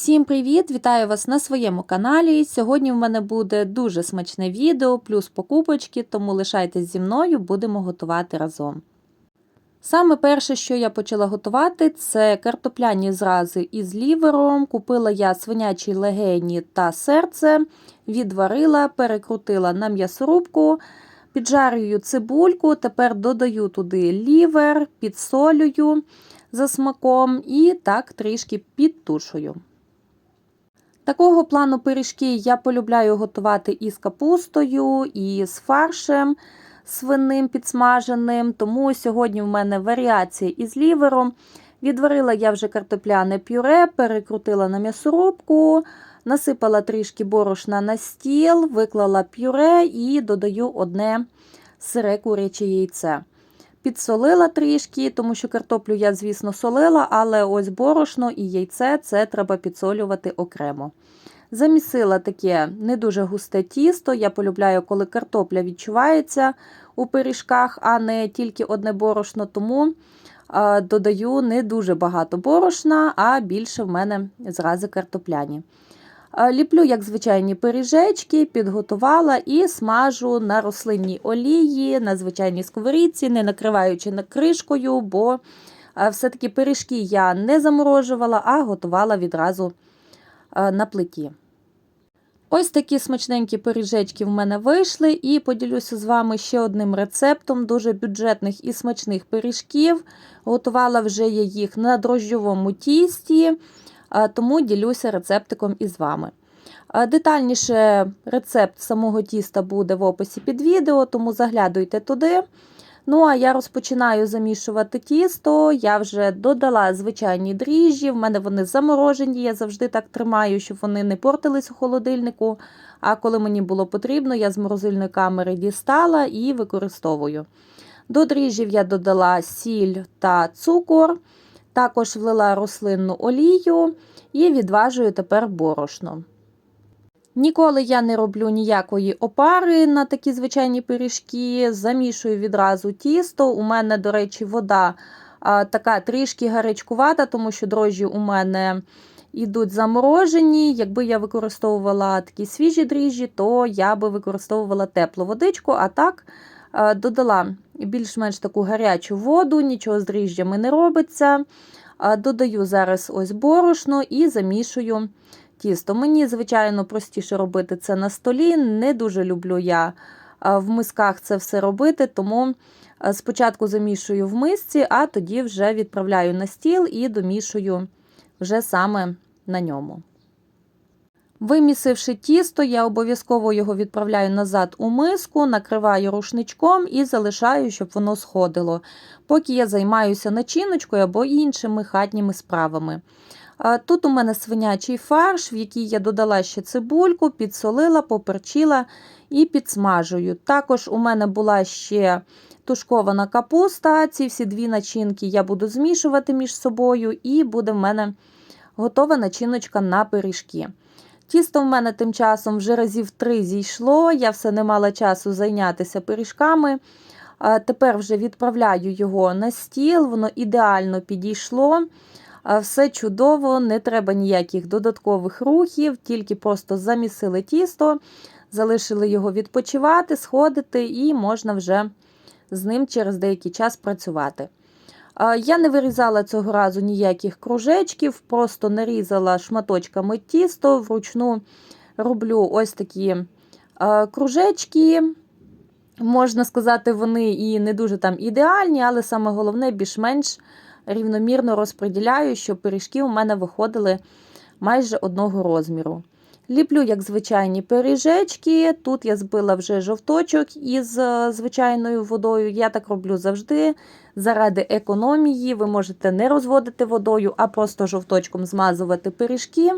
Всім привіт! Вітаю вас на своєму каналі. Сьогодні в мене буде дуже смачне відео, плюс покупочки, тому лишайтесь зі мною, будемо готувати разом. Саме перше, що я почала готувати, це картопляні зрази із лівером. Купила я свинячі легені та серце, відварила, перекрутила на м'ясорубку, піджарюю цибульку, тепер додаю туди лівер, підсолюю за смаком і так трішки підтушую. Такого плану пиріжки я полюбляю готувати із капустою, і з фаршем свиним підсмаженим, тому сьогодні в мене варіація із лівером. Відварила я вже картопляне пюре, перекрутила на м'ясорубку, насипала трішки борошна на стіл, виклала пюре і додаю одне сире куряче яйце. Підсолила трішки, тому що картоплю я, звісно, солила, але ось борошно і яйце це треба підсолювати окремо. Замісила таке не дуже густе тісто. Я полюбляю, коли картопля відчувається у пиріжках, а не тільки одне борошно, тому додаю не дуже багато борошна, а більше в мене зрази картопляні. Ліплю, як звичайні пиріжечки, підготувала і смажу на рослинній олії, на звичайній сковорідці, не накриваючи на кришкою, бо все-таки пиріжки я не заморожувала, а готувала відразу на плиті. Ось такі смачненькі пиріжечки в мене вийшли, і поділюся з вами ще одним рецептом дуже бюджетних і смачних пиріжків. Готувала вже я їх на дрожжовому тісті тому ділюся рецептиком із вами. Детальніше рецепт самого тіста буде в описі під відео, тому заглядуйте туди. Ну, а я розпочинаю замішувати тісто. Я вже додала звичайні дріжджі, в мене вони заморожені, я завжди так тримаю, щоб вони не портились у холодильнику. А коли мені було потрібно, я з морозильної камери дістала і використовую. До дріжджів я додала сіль та цукор. Також влила рослинну олію і відважую тепер борошно. Ніколи я не роблю ніякої опари на такі звичайні пиріжки, замішую відразу тісто. У мене, до речі, вода а, така трішки гарячкувата, тому що дрожжі у мене йдуть заморожені. Якби я використовувала такі свіжі дріжджі, то я би використовувала теплу водичку, а так а, додала більш-менш таку гарячу воду, нічого з дріжджами не робиться. Додаю зараз ось борошно і замішую тісто. Мені, звичайно, простіше робити це на столі. Не дуже люблю я в мисках це все робити, тому спочатку замішую в мисці, а тоді вже відправляю на стіл і домішую вже саме на ньому. Вимісивши тісто, я обов'язково його відправляю назад у миску, накриваю рушничком і залишаю, щоб воно сходило, поки я займаюся начиночкою або іншими хатніми справами. Тут у мене свинячий фарш, в який я додала ще цибульку, підсолила, поперчила і підсмажую. Також у мене була ще тушкована капуста. Ці всі дві начинки я буду змішувати між собою, і буде в мене готова начиночка на пиріжки. Тісто в мене тим часом вже разів три зійшло, я все не мала часу зайнятися пиріжками. Тепер вже відправляю його на стіл, воно ідеально підійшло. Все чудово, не треба ніяких додаткових рухів, тільки просто замісили тісто, залишили його відпочивати, сходити, і можна вже з ним через деякий час працювати. Я не вирізала цього разу ніяких кружечків, просто нарізала шматочками тісто, вручну роблю ось такі кружечки. Можна сказати, вони і не дуже там ідеальні, але саме головне, більш-менш рівномірно розподіляю, щоб пиріжки у мене виходили майже одного розміру. Ліплю, як звичайні пиріжечки. Тут я збила вже жовточок із е, звичайною водою. Я так роблю завжди. Заради економії, ви можете не розводити водою, а просто жовточком змазувати пиріжки.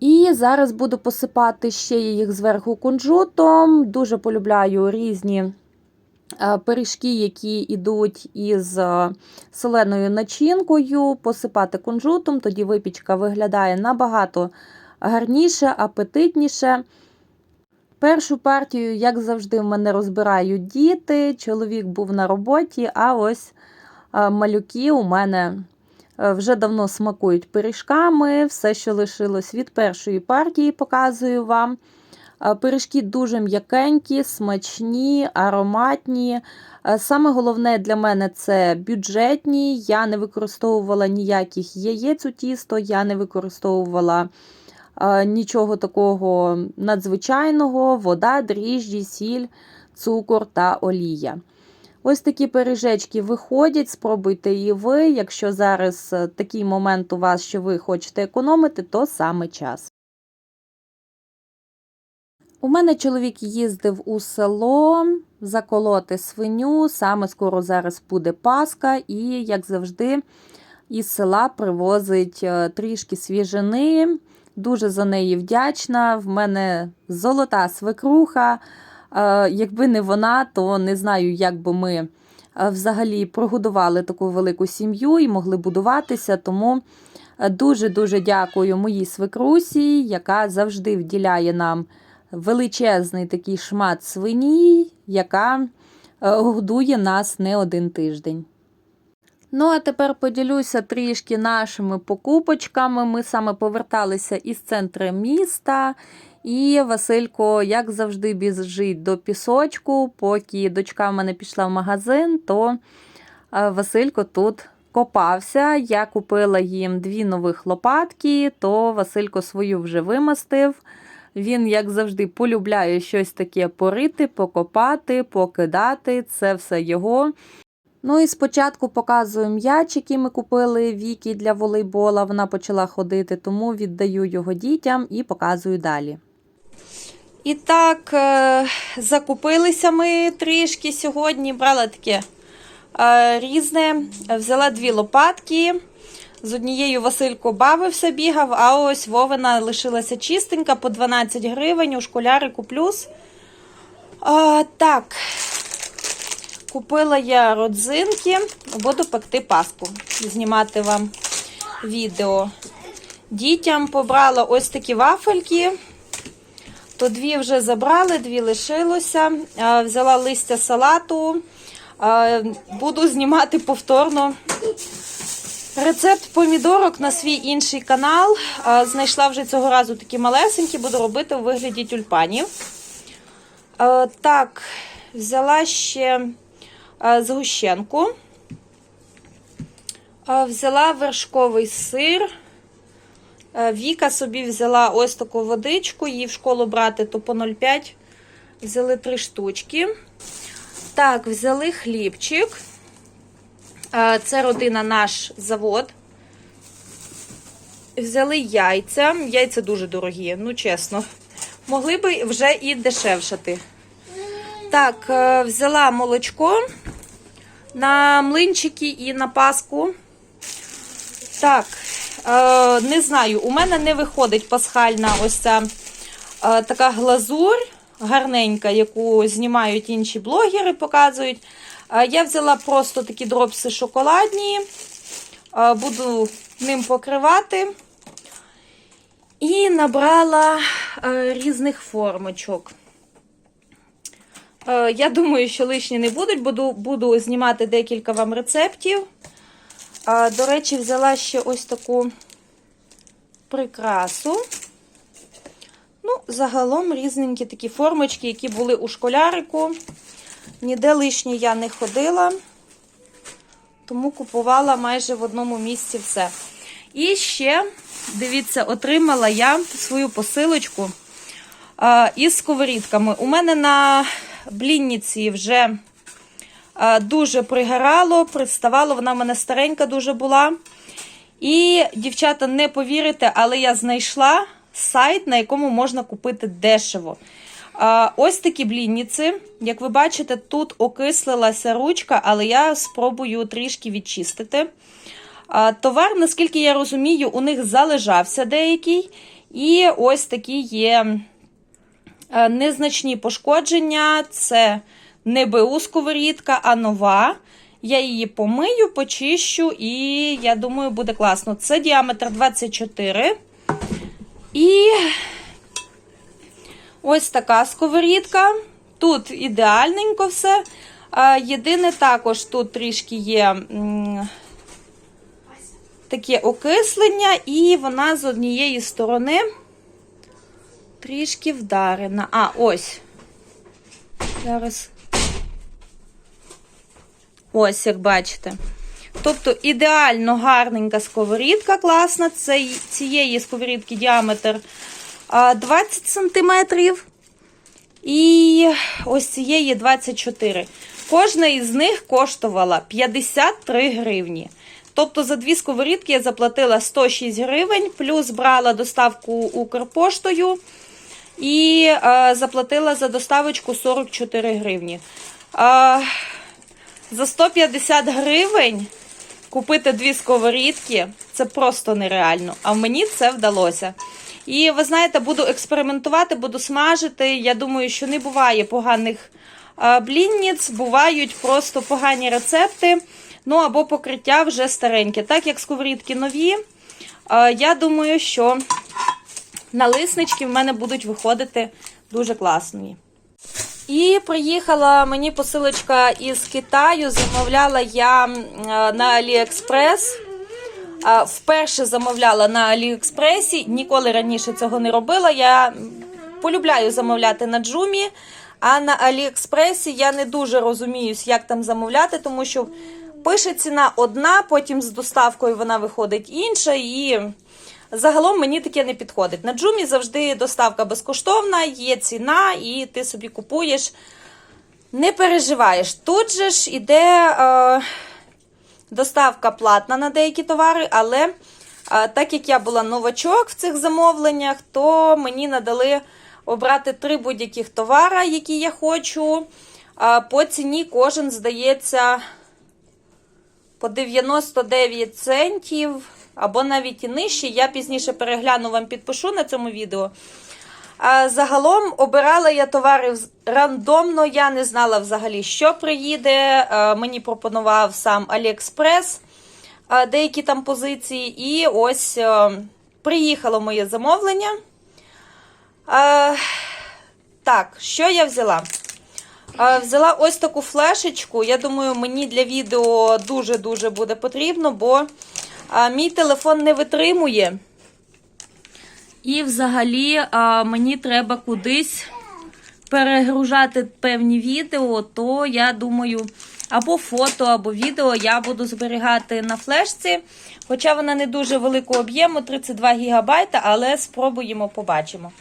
І зараз буду посипати ще їх зверху кунжутом. Дуже полюбляю різні е, пиріжки, які йдуть із е, соленою начинкою, посипати кунжутом, тоді випічка виглядає набагато гарніше, апетитніше. Першу партію, як завжди, в мене розбирають діти. Чоловік був на роботі, а ось малюки у мене е, вже давно смакують пиріжками. Все, що лишилось від першої партії, показую вам. Е, Пиріжки дуже м'якенькі, смачні, ароматні. Е, Саме головне для мене це бюджетні. Я не використовувала ніяких яєць у тісто, я не використовувала е, нічого такого надзвичайного: вода, дріжджі, сіль, цукор та олія. Ось такі пиріжечки виходять, спробуйте і ви. Якщо зараз е, такий момент у вас, що ви хочете економити, то саме час. У мене чоловік їздив у село заколоти свиню. Саме скоро зараз буде Пасха, і, як завжди, із села привозить е, трішки свіжини. Дуже за неї вдячна. В мене золота свекруха. Е, Якби не вона, то не знаю, як би ми е, взагалі прогодували таку велику сім'ю і могли будуватися. Тому дуже-дуже дякую моїй свекрусі, яка завжди вділяє нам величезний такий шмат свині, яка е, годує нас не один тиждень. Ну, а тепер поділюся трішки нашими покупочками. Ми саме поверталися із центру міста. І Василько, як завжди, біжить до пісочку. Поки дочка в мене пішла в магазин, то е, Василько тут копався. Я купила їм дві нових лопатки, то Василько свою вже вимастив. Він, як завжди, полюбляє щось таке порити, покопати, покидати. Це все його. Ну і спочатку показую м'яч, який ми купили Вікі для волейбола. Вона почала ходити, тому віддаю його дітям і показую далі. І так, е, закупилися ми трішки сьогодні. Брала таке е, різне. Взяла дві лопатки. З однією Василько бавився, бігав, а ось Вовина лишилася чистенька по 12 гривень у школярику плюс. А, так, купила я родзинки, буду пекти паску, знімати вам відео. Дітям побрала ось такі вафельки. То дві вже забрали, дві лишилося. Взяла листя салату. Буду знімати повторно Рецепт помідорок на свій інший канал. Знайшла вже цього разу такі малесенькі, буду робити у вигляді тюльпанів. Так, взяла ще згущенку. Взяла вершковий сир. Віка собі взяла ось таку водичку, її в школу брати, то по 0,5. Взяли три штучки. Так, взяли хлібчик. Це родина наш завод. Взяли яйця. Яйця дуже дорогі, ну чесно. Могли би вже і дешевшати. Так, е, взяла молочко на млинчики і на паску. Так, е, не знаю, у мене не виходить пасхальна ось ця така глазурь гарненька, яку знімають інші блогери, показують. Я взяла просто такі дропси шоколадні, буду ним покривати. І набрала різних формочок. Я думаю, що лишні не будуть, буду, буду знімати декілька вам рецептів. До речі, взяла ще ось таку прикрасу. Ну, загалом різненькі такі формочки, які були у школярику. Ніде лишні я не ходила, тому купувала майже в одному місці все. І ще, дивіться, отримала я свою посилочку із сковорідками. У мене на блінниці вже дуже пригорало, приставало, вона в мене старенька дуже була. І, дівчата, не повірите, але я знайшла сайт, на якому можна купити дешево. Ось такі блінниці. Як ви бачите, тут окислилася ручка, але я спробую трішки відчистити. Товар, наскільки я розумію, у них залежався деякий. І ось такі є незначні пошкодження. Це не БУ сковорідка, а нова. Я її помию, почищу, і я думаю, буде класно. Це діаметр 24. І Ось така сковорідка. Тут ідеальненько все. Єдине, також тут трішки є таке окислення, і вона з однієї сторони трішки вдарена. А, ось. Зараз. Ось, як бачите. Тобто ідеально гарненька сковорідка, класна. Це, цієї сковорідки діаметр 20 см. І ось цієї 24. Кожна із них коштувала 53 гривні. Тобто за дві сковорідки я заплатила 106 гривень, плюс брала доставку Укрпоштою і е, заплатила за доставочку 44 гривні. Е, за 150 гривень купити дві сковорідки це просто нереально. А мені це вдалося. І ви знаєте, буду експериментувати, буду смажити. Я думаю, що не буває поганих а, блінниць, бувають просто погані рецепти. Ну або покриття вже стареньке. Так як сковорідки нові, а, я думаю, що налиснички в мене будуть виходити дуже класні. І приїхала мені посилочка із Китаю. Замовляла я е, на Аліекспрес. Вперше замовляла на Аліекспресі, ніколи раніше цього не робила. Я полюбляю замовляти на Джумі, а на Аліекспресі я не дуже розуміюсь, як там замовляти, тому що пише ціна одна, потім з доставкою вона виходить інша. І загалом мені таке не підходить. На Джумі завжди доставка безкоштовна, є ціна, і ти собі купуєш. Не переживаєш. Тут же ж іде. Е, Доставка платна на деякі товари, але а, так як я була новачок в цих замовленнях, то мені надали обрати три будь-яких товара, які я хочу. А, по ціні кожен здається по 99 центів або навіть і нижче. Я пізніше перегляну вам підпишу на цьому відео. А загалом обирала я товари рандомно, я не знала взагалі, що приїде. Е, Мені пропонував сам Аліекспрес е, деякі там позиції. І ось е, приїхало моє замовлення. Так, що я взяла? Взяла ось таку флешечку. Я думаю, мені для відео дуже-дуже буде потрібно, бо е, мій телефон не витримує. І взагалі а, мені треба кудись перегружати певні відео, то я думаю, або фото, або відео я буду зберігати на флешці. Хоча вона не дуже великого об'єму, 32 ГБ, але спробуємо, побачимо.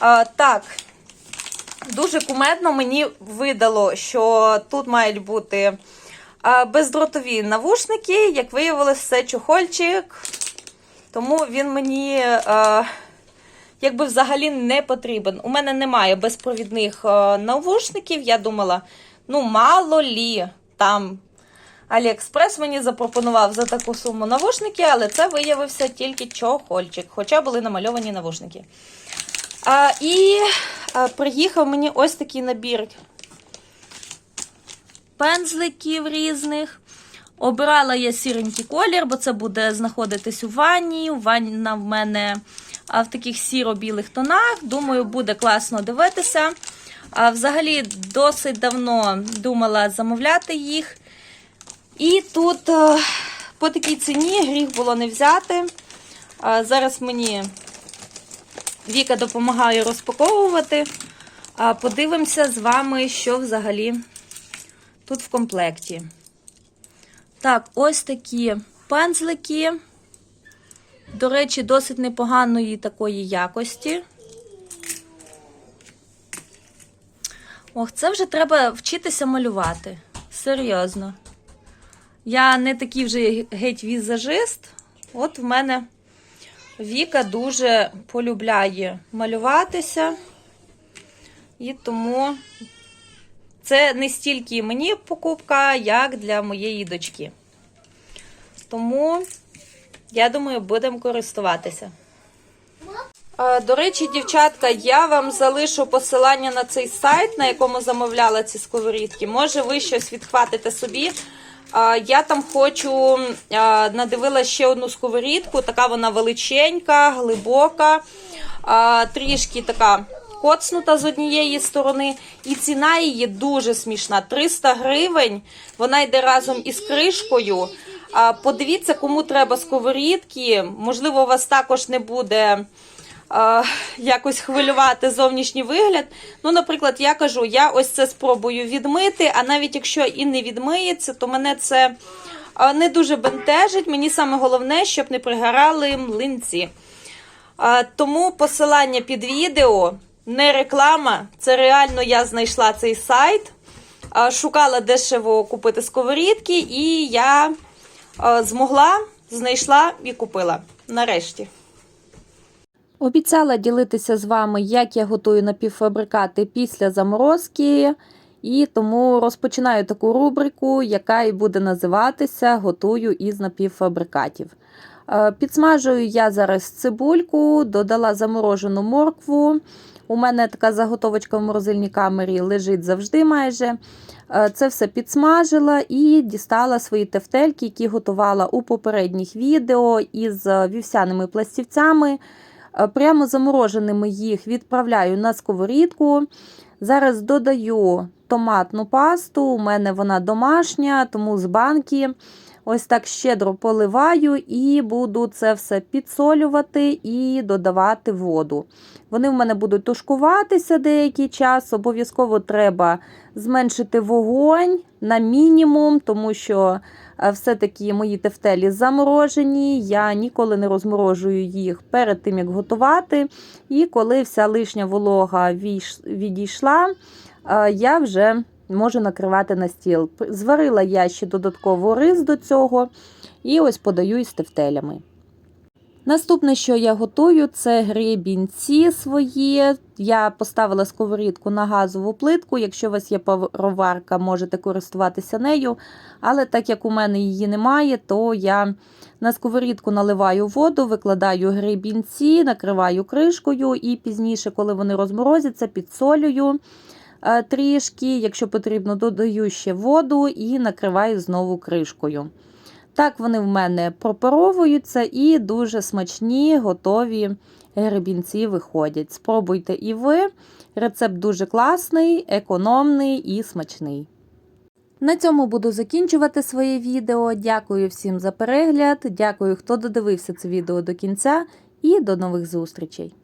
А, так, дуже кумедно мені видало, що тут мають бути а, бездротові навушники. Як виявилось, це чохольчик. Тому він мені е, якби взагалі не потрібен. У мене немає безпровідних е, навушників. Я думала, ну, мало лі, там Аліекспрес мені запропонував за таку суму навушники, але це виявився тільки чохольчик, хоча були намальовані навушники. А, і а, приїхав мені ось такий набір пензликів різних. Обрала я сіренький колір, бо це буде знаходитись у ванні. Ванна в мене в таких сіро-білих тонах. Думаю, буде класно дивитися. А, взагалі, досить давно думала замовляти їх. І тут по такій ціні гріх було не взяти. Зараз мені Віка допомагає розпаковувати. Подивимося з вами, що взагалі тут в комплекті. Так, ось такі пензлики. До речі, досить непоганої такої якості. Ох, це вже треба вчитися малювати. Серйозно. Я не такий вже геть візажист. От в мене Віка дуже полюбляє малюватися. І тому це не стільки мені покупка, як для моєї дочки. Тому, я думаю, будемо користуватися. До речі, дівчатка, я вам залишу посилання на цей сайт, на якому замовляла ці сковорідки. Може, ви щось відхватите собі. Я там хочу, надивила ще одну сковорідку, така вона величенька, глибока, трішки така коцнута з однієї сторони, і ціна її дуже смішна. 300 гривень. Вона йде разом із кришкою. Подивіться, кому треба сковорідки. Можливо, у вас також не буде якось хвилювати зовнішній вигляд. Ну, наприклад, я кажу, я ось це спробую відмити, а навіть якщо і не відмиється, то мене це не дуже бентежить. Мені саме головне, щоб не пригорали млинці. Тому посилання під відео не реклама. Це реально я знайшла цей сайт. Шукала дешево купити сковорідки, і я змогла, знайшла і купила. Нарешті. Обіцяла ділитися з вами, як я готую напівфабрикати після заморозки. І тому розпочинаю таку рубрику, яка і буде називатися Готую із напівфабрикатів. Е, Підсмажую я зараз цибульку, додала заморожену моркву. У мене така заготовочка в морозильній камері лежить завжди майже. Е, Це все підсмажила і дістала свої тефтельки, які готувала у попередніх відео із вівсяними пластівцями. Е, Прямо замороженими їх відправляю на сковорідку. Зараз додаю томатну пасту. У мене вона домашня, тому з банки. Ось так щедро поливаю і буду це все підсолювати і додавати воду. Вони в мене будуть тушкуватися деякий час. Обов'язково треба зменшити вогонь на мінімум, тому що е, все-таки мої тефтелі заморожені. Я ніколи не розморожую їх перед тим, як готувати. І коли вся лишня волога відійшла, е, я вже можу накривати на стіл. Зварила я ще додатково рис до цього і ось подаю із тефтелями. Наступне, що я готую, це гребінці свої. Я поставила сковорідку на газову плитку. Якщо у вас є пароварка, можете користуватися нею. Але так як у мене її немає, то я на сковорідку наливаю воду, викладаю гребінці, накриваю кришкою і пізніше, коли вони розморозяться, підсолюю трішки. Якщо потрібно, додаю ще воду і накриваю знову кришкою. Так вони в мене пропаровуються і дуже смачні, готові гребінці виходять. Спробуйте і ви. Рецепт дуже класний, економний і смачний. На цьому буду закінчувати своє відео. Дякую всім за перегляд. Дякую, хто додивився це відео до кінця, і до нових зустрічей!